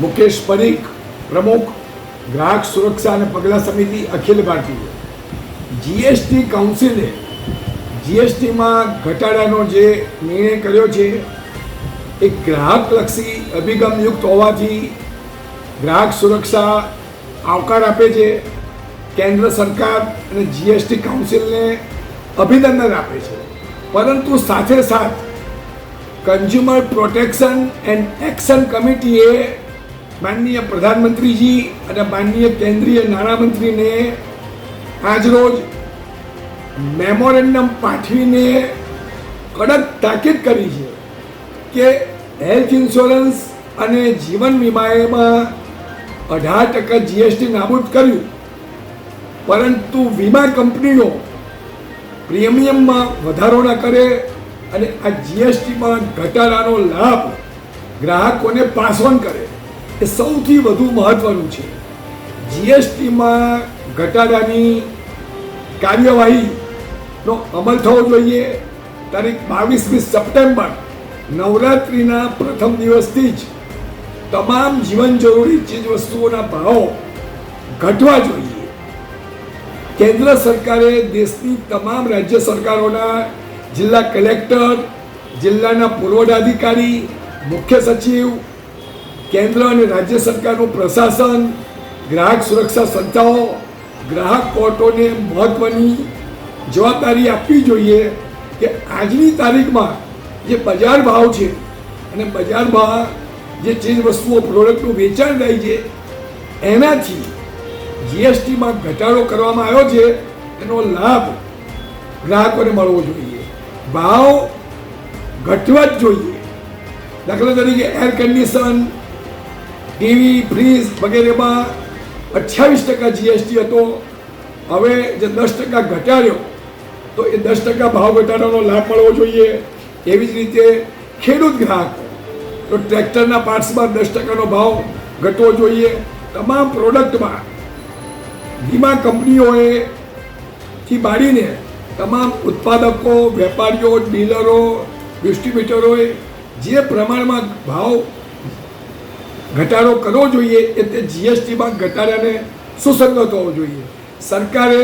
મુકેશ પરીખ પ્રમુખ, ગ્રાહક સુરક્ષા અને પગલાં સમિતિ અખિલ ભારતીય. જીએસટી કાઉન્સિલે જીએસટીમાં ઘટાડાનો જે નિર્ણય કર્યો છે, એ ગ્રાહકલક્ષી અભિગમયુક્ત હોવાથી ગ્રાહક સુરક્ષા આવકાર આપે છે. કેન્દ્ર સરકાર અને જીએસટી કાઉન્સિલને અભિનંદન આપે છે. પરંતુ સાથે સાથ કન્ઝ્યુમર પ્રોટેક્શન એન્ડ એક્શન કમિટીએ માનનીય પ્રધાનમંત્રીજી અને માનનીય કેન્દ્રીય નાણામંત્રીને આજરોજ મેમોરેન્ડમ પાઠવીને કડક તાકીદ કરી છે કે હેલ્થ ઇન્સ્યોરન્સ અને જીવન વીમાએમાં અઢાર ટકા જીએસટી નાબૂદ કર્યું. પરંતુ વીમા કંપનીઓ પ્રીમિયમમાં વધારો ના કરે અને આ જીએસટીમાં ઘટાડાનો લાભ ગ્રાહકોને પાસ ઓન કરે. એ સૌથી વધુ મહત્વનું છે. જીએસટીમાં ઘટાડાની કાર્યવાહીનો અમલ થવો જોઈએ. તારીખ બાવીસમી સપ્ટેમ્બર, નવરાત્રિના પ્રથમ દિવસથી જ તમામ જીવન જરૂરી ચીજ વસ્તુઓના ભાવ ઘટવા જોઈએ. કેન્દ્ર સરકારે દેશની તમામ રાજ્ય સરકારોના જિલ્લા કલેક્ટર, જિલ્લાના પુરવઠાધિકારી, મુખ્ય સચિવ કેન્દ્ર અને રાજ્ય સરકારનું પ્રશાસન, ગ્રાહક સુરક્ષા સંસ્થાઓ, ગ્રાહક કોર્ટોને મહત્ત્વની જવાબદારી આપવી જોઈએ કે આજની તારીખમાં જે બજાર ભાવ છે અને બજારમાં જે ચીજ વસ્તુઓ પ્રોડક્ટનું વેચાણ થાય છે, એનાથી જીએસટીમાં ઘટાડો કરવામાં આવ્યો છે, એનો લાભ ગ્રાહકોને મળવો જોઈએ. ભાવ ઘટવા જ જોઈએ. દાખલા તરીકે એર કન્ડિશન ટીવી, ફ્રીજ વગેરેમાં અઠ્યાવીસ ટકા જીએસટી હતો. હવે જે દસ ટકા ઘટાડ્યો, તો એ દસ ટકા ભાવ ઘટાડાનો લાભ મળવો જોઈએ. એવી જ રીતે ખેડૂત ગ્રાહક, તો ટ્રેક્ટરના પાર્ટ્સમાં દસ ટકાનો ભાવ ઘટવો જોઈએ. તમામ પ્રોડક્ટમાં વીમા કંપનીઓએ થી માંડીને તમામ ઉત્પાદકો, વેપારીઓ, ડીલરો, ડિસ્ટ્રીબ્યુટરોએ જે પ્રમાણમાં ભાવ ઘટાડો કરવો જોઈએ એ તે જીએસટીમાં ઘટાડાને સુસંગત હોવો જોઈએ. સરકારે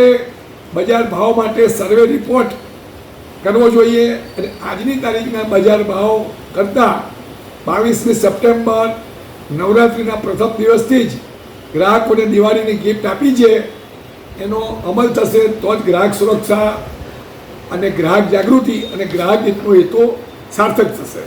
બજાર ભાવ માટે સર્વે રિપોર્ટ કરવો જોઈએ અને આજની તારીખના બજાર ભાવ કરતાં બાવીસમી સપ્ટેમ્બર નવરાત્રિના પ્રથમ દિવસથી જ ગ્રાહકોને દિવાળીની ગિફ્ટ આપી છે. એનો અમલ થશે તો જ ગ્રાહક સુરક્ષા અને ગ્રાહક જાગૃતિ અને ગ્રાહક હિતનો હેતુ સાર્થક થશે.